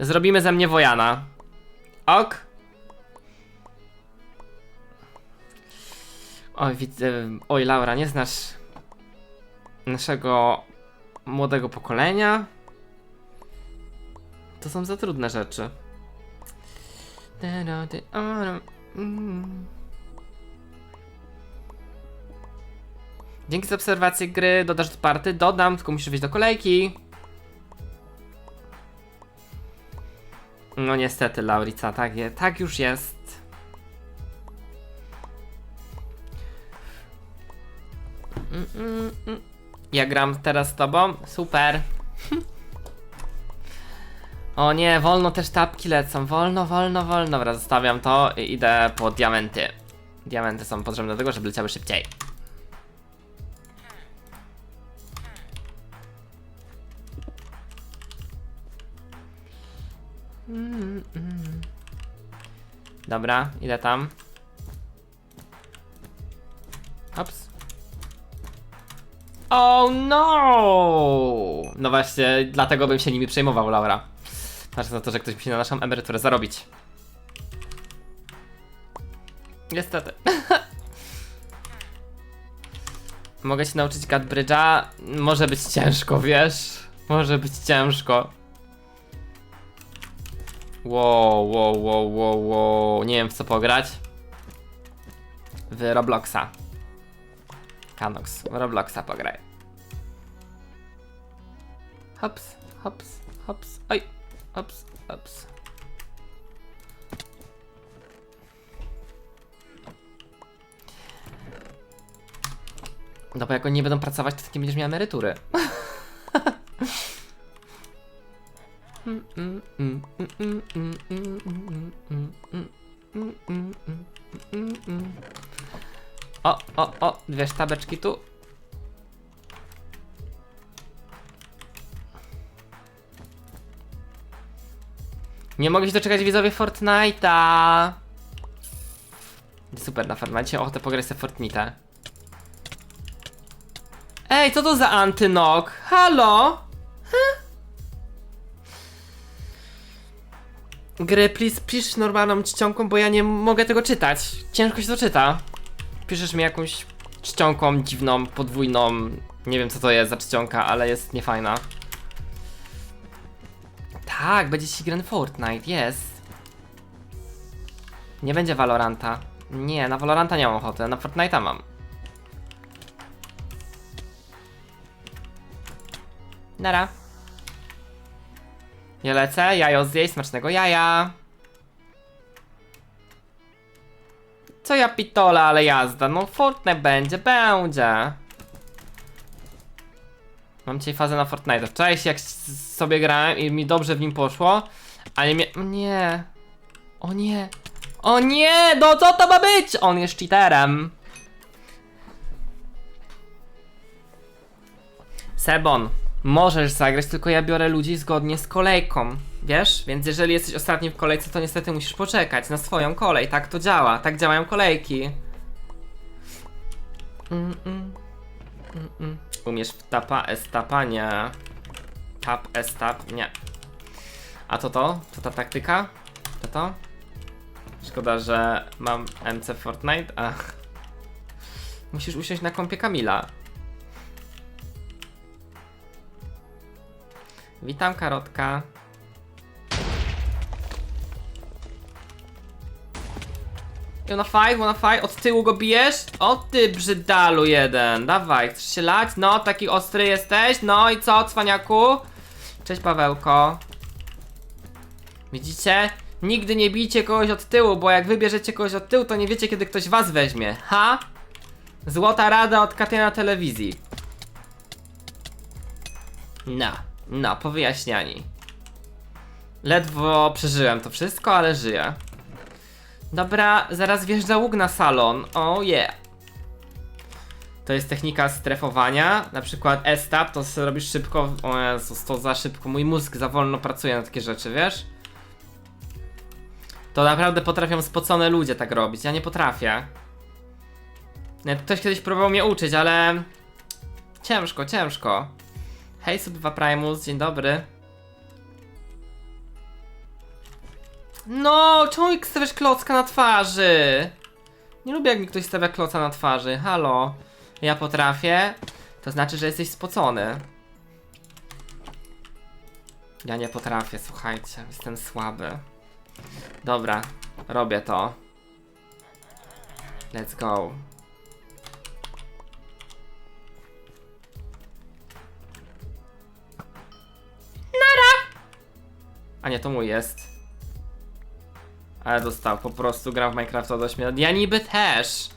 Zrobimy ze mnie Wojana. Ok. Oj, widzę. Oj, Laura, nie znasz naszego młodego pokolenia? To są za trudne rzeczy. Mm. Dzięki za obserwację gry, dodasz do party, dodam, tylko musisz wejść do kolejki. No niestety, Laurica, tak, je, tak już jest. Ja gram teraz z tobą? Super. O nie, wolno też tapki lecą. Wolno, wolno, wolno. Dobra, zostawiam to i idę po diamenty. Diamenty są potrzebne do tego, żeby leciały szybciej. Dobra, idę tam. Hops. Oh no! No właśnie, dlatego bym się nimi przejmował, Laura. Patrz na to, że ktoś musi na naszą emeryturę zarobić. Niestety. Mogę się nauczyć Godbridge'a? Może być ciężko, wiesz? Może być ciężko. Wow, wow, wow, wow, wow. Nie wiem w co pograć. W Robloxa. Kanox, w Robloxa pograj. Hops, hops, hops. Oj, hops, hops. No bo jak oni nie będą pracować, to ty nie będziesz miał emerytury. O, o, o, dwie sztabeczki tu. Nie mogę się doczekać widzowie Fortnite'a. Super, na. Dzisiaj ochotę pograć sobie Fortnite. Ej, co to za antynok? Halo? Gry, please, pisz normalną czcionką, bo ja nie mogę tego czytać. Ciężko się to czyta. Piszesz mi jakąś czcionką dziwną, podwójną. Nie wiem co to jest za czcionka, ale jest niefajna. Tak, będzie ci grany Fortnite, jest. Nie będzie Valoranta. Nie, na Valoranta nie mam ochoty, na Fortnite'a mam. Nara. Ja lecę, jajo zjeść, smacznego jaja. Co ja pitole, ale jazda, no Fortnite będzie, będzie. Mam dzisiaj fazę na Fortnite. Wczoraj się jak sobie grałem i mi dobrze w nim poszło, ale mnie... Nie. O nie. O nie, no co to ma być? On jest cheaterem. Sebon, możesz zagrać, tylko ja biorę ludzi zgodnie z kolejką. Wiesz? Więc jeżeli jesteś ostatni w kolejce, to niestety musisz poczekać na swoją kolej. Tak to działa. Tak działają kolejki. Mm, mm. Mm. Umiesz w tapa, estapa? Nie. Tap, estap? Nie. A to to? To ta taktyka? To to? Szkoda, że mam MC Fortnite. Ach. Musisz usiąść na kąpie Kamila. Witam, karotka. Wanna fight, wanna fight? Od tyłu go bijesz? O ty brzydalu jeden. Dawaj, chcesz się lać? No, taki ostry jesteś? No i co, cwaniaku? Cześć, Pawełko. Widzicie? Nigdy nie bijcie kogoś od tyłu, bo jak wybierzecie kogoś od tyłu, to nie wiecie, kiedy ktoś was weźmie. Ha? Złota rada od Katyna Telewizji. No, no, powyjaśniani. Ledwo przeżyłem to wszystko, ale żyję. Dobra, zaraz wjeżdża łuk na salon. Oh yeah. To jest technika strefowania. Na przykład S-tab to robisz szybko. O Jezus, to za szybko. Mój mózg za wolno pracuje na takie rzeczy, wiesz? To naprawdę potrafią spocone ludzie tak robić. Ja nie potrafię. Ktoś kiedyś próbował mnie uczyć, ale. Ciężko, ciężko. Hej, Sub2 Primus, dzień dobry. No, czemu mi stawiasz klocka na twarzy? Nie lubię jak mi ktoś stawia kloca na twarzy. Halo. Ja potrafię. To znaczy, że jesteś spocony. Ja nie potrafię, słuchajcie. Jestem słaby. Dobra, robię to. Let's go. A nie, to mój jest. Ale dostał, po prostu gram w Minecrafta od 8 lat. Ja niby też,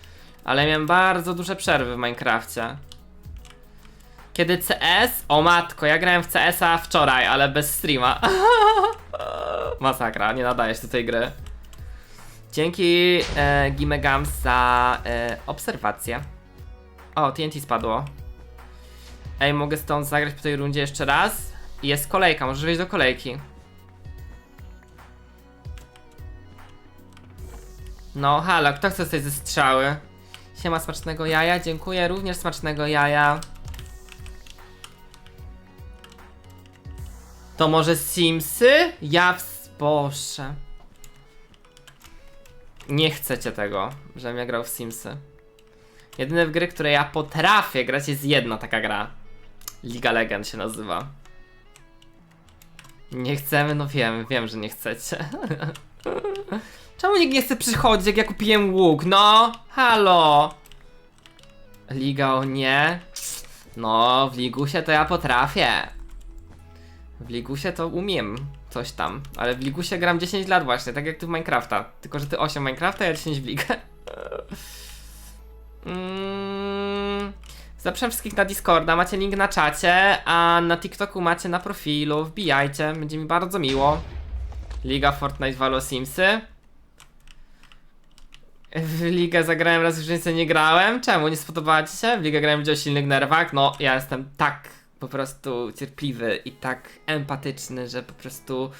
ale miałem bardzo duże przerwy w Minecrafcie. Kiedy CS? O matko, ja grałem w CS-a wczoraj, ale bez streama. Masakra, nie nadaje się do tej gry. Dzięki e, Gimegams za e, obserwację. O, TNT spadło. Ej, mogę stąd zagrać po tej rundzie jeszcze raz? Jest kolejka, możesz wejść do kolejki. No, halo, kto chce coś ze strzały? Siema smacznego jaja, dziękuję, również smacznego jaja. To może Simsy? Ja w... Boże. Nie chcecie tego, żebym ja grał w Simsy. Jedyne w gry, które ja potrafię grać jest jedna taka gra. Liga Legend się nazywa. Nie chcemy? No wiem, wiem, że nie chcecie. Czemu nikt nie chce przychodzić, jak ja kupiłem łuk? No, halo. Liga o nie. No, w Ligusie to ja potrafię. W Ligusie to umiem coś tam, ale w Ligusie gram 10 lat właśnie, tak jak ty w Minecrafta. Tylko, że ty 8 w Minecrafta, ja 10 w Ligę. Mm, Zapraszam wszystkich na Discorda, macie link na czacie, a na TikToku macie na profilu, wbijajcie, będzie mi bardzo miło. Liga Fortnite Valo Simsy. W ligę zagrałem raz, w życiu nie grałem. Czemu? Nie spodobało ci się? W ligę grałem gdzie o silnych nerwach. No, ja jestem tak po prostu cierpliwy i tak empatyczny, że po prostu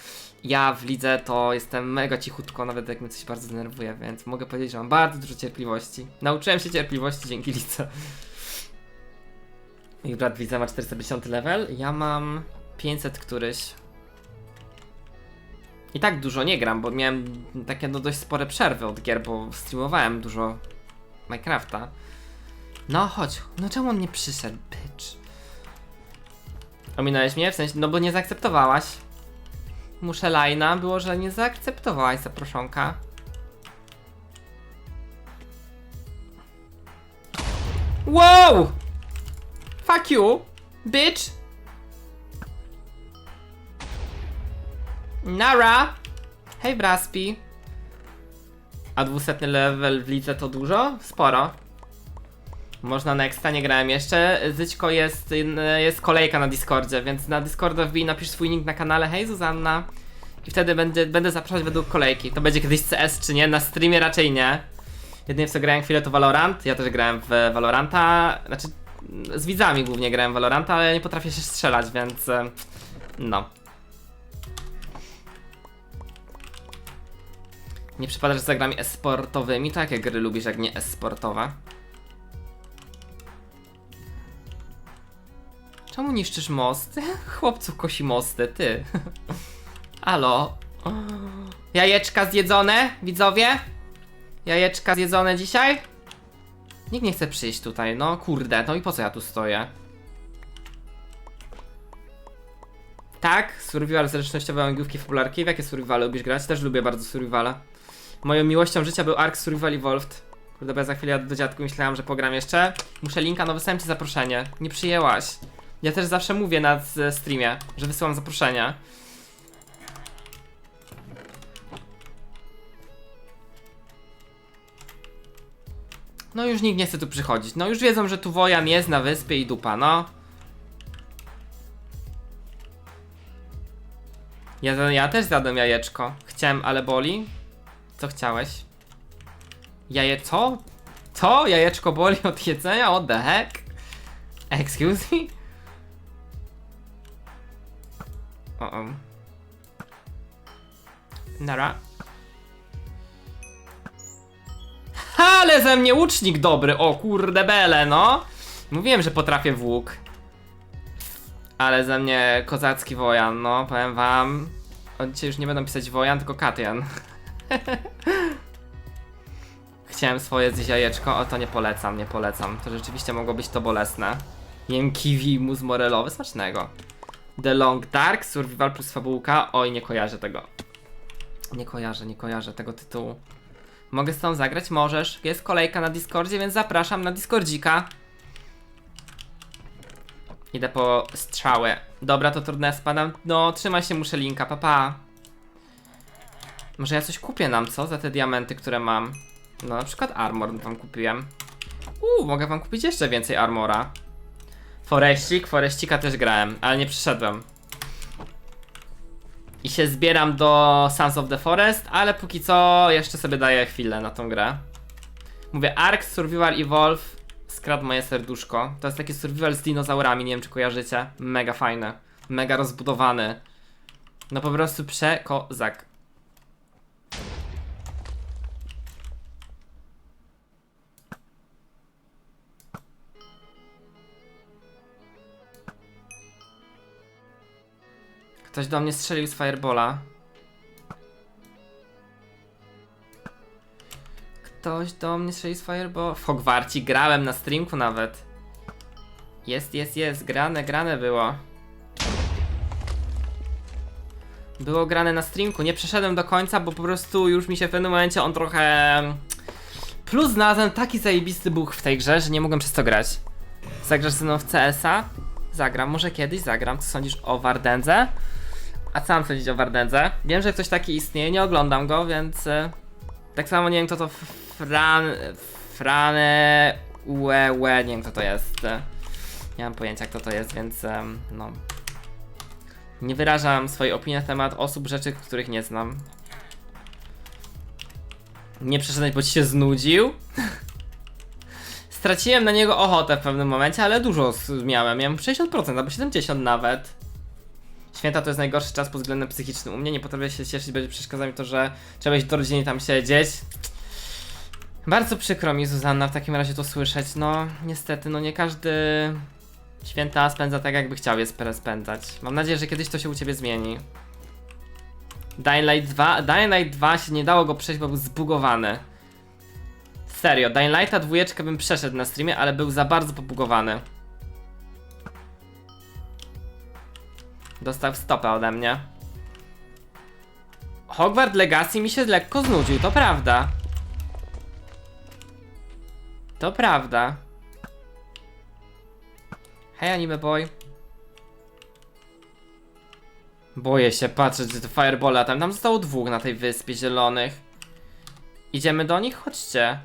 ja w lidze to jestem mega cichutko, nawet jak mnie coś bardzo denerwuje, więc mogę powiedzieć, że mam bardzo dużo cierpliwości. Nauczyłem się cierpliwości dzięki lidze. Mój brat widza ma 450 level, ja mam 500 któryś. I tak dużo nie gram, bo miałem takie no dość spore przerwy od gier, bo streamowałem dużo Minecrafta. No chodź, no czemu on nie przyszedł, bitch? Ominąłeś mnie? W sensie, no bo nie zaakceptowałaś. Muszę lajna, było, że nie zaakceptowałaś zaproszonka. Wow! Fuck you, bitch! Nara! Hej Braspi! A 200 level w lidze to dużo? Sporo. Można nexta, nie grałem jeszcze. Zyćko jest, jest kolejka na Discordzie, więc na Discorda wbij, napisz swój nick na kanale Hej Zuzanna. I wtedy będzie, będę zapraszać według kolejki. To będzie kiedyś CS czy nie? Na streamie raczej nie. Jedynie w co grałem chwilę to Valorant. Ja też grałem w Valoranta. Znaczy, z widzami głównie grałem Valoranta, ale nie potrafię się strzelać, więc... e, No. Nie przypadasz za grami esportowymi? To jakie gry lubisz, jak nie esportowe? Czemu niszczysz mosty? Chłopcu kosi mosty, ty. Alo. Jajeczka zjedzone, widzowie? Jajeczka zjedzone dzisiaj? Nikt nie chce przyjść tutaj, no kurde, no i po co ja tu stoję? Tak, survival zręcznościowe angiówki fabularki. W jakie survivale lubisz grać? Też lubię bardzo survivale. Moją miłością życia był Ark Survival Evolved. Kurde, bo ja za chwilę do dziadku myślałem, że pogram jeszcze. Muszę linka, no wysłałem ci zaproszenie. Nie przyjęłaś. Ja też zawsze mówię na z- streamie, że wysyłam zaproszenia. No już nikt nie chce tu przychodzić. No już wiedzą, że tu Wojan jest na wyspie i dupa, no. Ja, ja też zjadłem jajeczko. Chciałem, ale boli. Co chciałeś? Jaje... co? Co? Jajeczko boli od jedzenia? What the heck? Excuse me? O, o. Nara. Ale ze mnie łucznik dobry, o kurde bele, no. Mówiłem, że potrafię w łuk. Ale ze mnie kozacki wojan, no, powiem wam. Od dzisiaj już nie będą pisać wojan, tylko Katian. Chciałem swoje zjeść jajeczko, o to nie polecam, nie polecam. To rzeczywiście mogło być to bolesne. Jem kiwi mus morelowy, smacznego. The Long Dark, Survival plus fabułka. Oj, nie kojarzę tego. Nie kojarzę, nie kojarzę tego tytułu. Mogę z tą zagrać? Możesz. Jest kolejka na Discordzie, więc zapraszam na Discordzika. Idę po strzałę. Dobra, to trudne, spadam. No, trzymaj się, muszę linka, papa. Pa. Może ja coś kupię nam, co? Za te diamenty, które mam. No, na przykład armor wam kupiłem. Uuu, mogę wam kupić jeszcze więcej armora. Foreścik, Foreścika też grałem, ale nie przyszedłem. I się zbieram do Sons of the Forest, ale póki co jeszcze sobie daję chwilę na tą grę. Mówię, Ark Survival Evolve skradł moje serduszko. To jest taki survival z dinozaurami, nie wiem czy kojarzycie. Mega fajny, mega rozbudowany. No po prostu przekozak. Ktoś do mnie strzelił z firebola. Ktoś do mnie strzelił z firebola. W Hogwarcie grałem na streamku nawet. Jest, jest, jest. Grane, grane było. Było grane na streamku. Nie przeszedłem do końca, bo po prostu już mi się w pewnym momencie on trochę... Plus znalazłem taki zajebisty buch w tej grze, że nie mogłem przez to grać. Zagrasz ze mną w CS-a? Zagram, może kiedyś zagram. Co sądzisz o Wardędze? A co mam sądzić o Wardędze? Wiem, że ktoś taki istnieje, nie oglądam go, więc... y, Tak samo nie wiem kto to Fran... Frane... Ue, ue, nie wiem kto to jest. y, Nie mam pojęcia kto to jest, więc no... Nie wyrażam swojej opinii na temat osób, rzeczy, których nie znam. Nie przeszedłeś, bo ci się znudził? Straciłem na niego ochotę w pewnym momencie, ale dużo miałem. Miałem 60% albo 70% nawet. Święta to jest najgorszy czas pod względem psychicznym. U mnie nie potrafię się cieszyć, będzie przeszkadza mi to, że trzeba iść do rodziny tam siedzieć. Bardzo przykro mi, Zuzanna, w takim razie to słyszeć. No, niestety, no nie każdy święta spędza tak, jakby chciał je spędzać. Mam nadzieję, że kiedyś to się u ciebie zmieni. Dying Light 2, Dying Light 2 się nie dało go przejść, bo był zbugowany. Serio, Dying Lighta dwójeczkę bym przeszedł na streamie, ale był za bardzo pobugowany. Dostał stopę ode mnie. Hogwarts Legacy mi się lekko znudził, to prawda. To prawda. Hej anime boy. Boję się patrzeć, że te fireballa tam. Tam zostało dwóch na tej wyspie zielonych. Idziemy do nich? Chodźcie.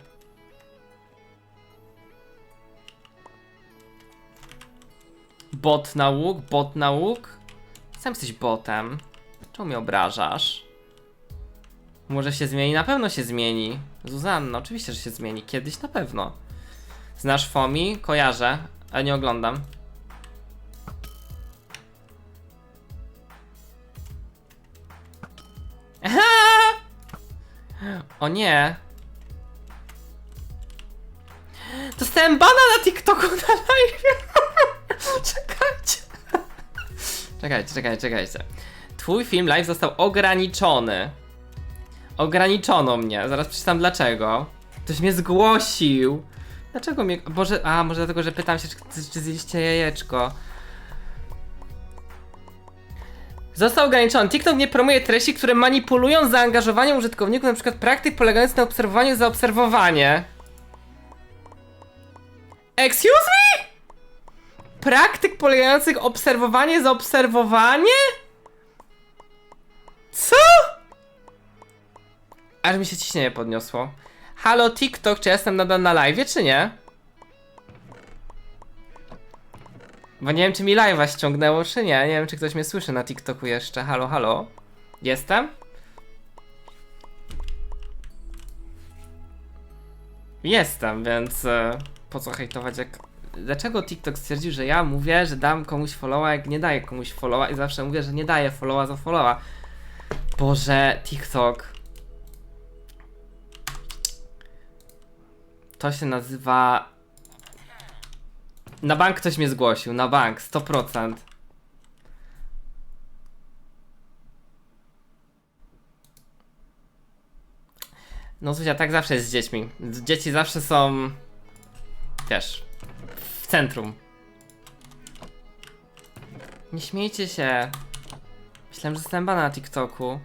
Bot na łuk, bot na łuk. Sam jesteś botem. Czemu mnie obrażasz? Może się zmieni? Na pewno się zmieni. Zuzanna, oczywiście, że się zmieni. Kiedyś na pewno. Znasz Fomi? Kojarzę, ale nie oglądam. O nie. Dostałem bana na TikToku na live. Czekajcie. Czekajcie, czekajcie, czekajcie. Twój film live został ograniczony. Ograniczono mnie. Zaraz przeczytam dlaczego. Ktoś mnie zgłosił. Dlaczego mnie. Boże. A, może dlatego, że pytam się, czy, czy zjedliście jajeczko. Został ograniczony. TikTok nie promuje treści, które manipulują zaangażowaniem użytkowników, przykład praktyk polegających na obserwowaniu za obserwowanie. Excuse me? Praktyk polegających obserwowanie za obserwowanie? Co? Aż mi się ciśnienie podniosło. Halo TikTok, czy ja jestem nadal na live, czy nie? Bo nie wiem, czy mi live'a ściągnęło, czy nie. Nie wiem, czy ktoś mnie słyszy na TikToku jeszcze. Halo, halo. Jestem? Jestem, więc e, po co hejtować jak... Dlaczego TikTok stwierdził, że ja mówię, że dam komuś followa, jak nie daję komuś followa i zawsze mówię, że nie daję followa za followa? Boże, TikTok. To się nazywa... Na bank ktoś mnie zgłosił, na bank, 100%. No Zuzia, tak zawsze jest z dziećmi. Dzieci zawsze są, wiesz, w centrum. Nie śmiejcie się. Myślałem, że zostałem bana na TikToku.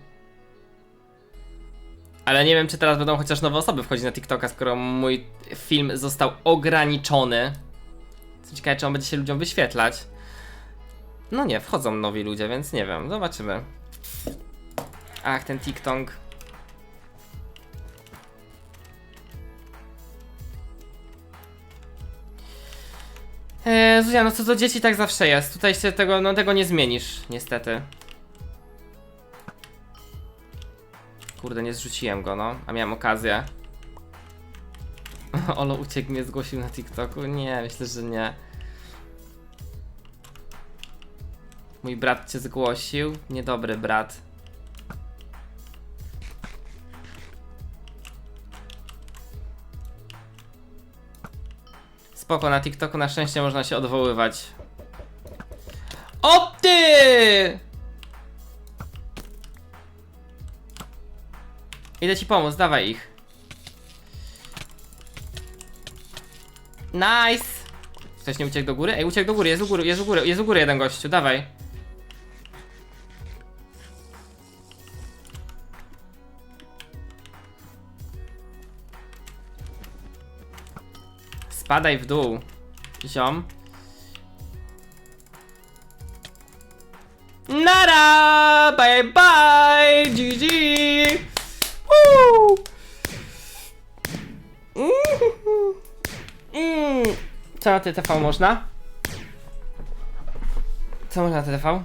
Ale nie wiem, czy teraz będą chociaż nowe osoby wchodzić na TikToka, skoro mój film został ograniczony. Jestem ciekawy, czy on będzie się ludziom wyświetlać. No nie, wchodzą nowi ludzie, więc nie wiem, zobaczymy. Ach, ten TikTok. Eee, Zuzia, no co do dzieci tak zawsze jest. Tutaj się tego, no tego nie zmienisz, niestety. Kurde, nie zrzuciłem go, no, a miałem okazję. Olo uciekł, mnie zgłosił na TikToku. Nie, myślę, że nie. Mój brat cię zgłosił. Niedobry brat. Spoko, na TikToku na szczęście można się odwoływać. O ty! Idę ci pomóc, dawaj ich. Nice! Ktoś nie uciekł do góry? Ej, uciekł do góry, jest u góry, jest u góry, jest u góry jeden gościu, dawaj. Spadaj w dół, ziom. Nara! Bye bye! GG! Woo! Mm. Mm. Co na TTV można? Co można na TTV?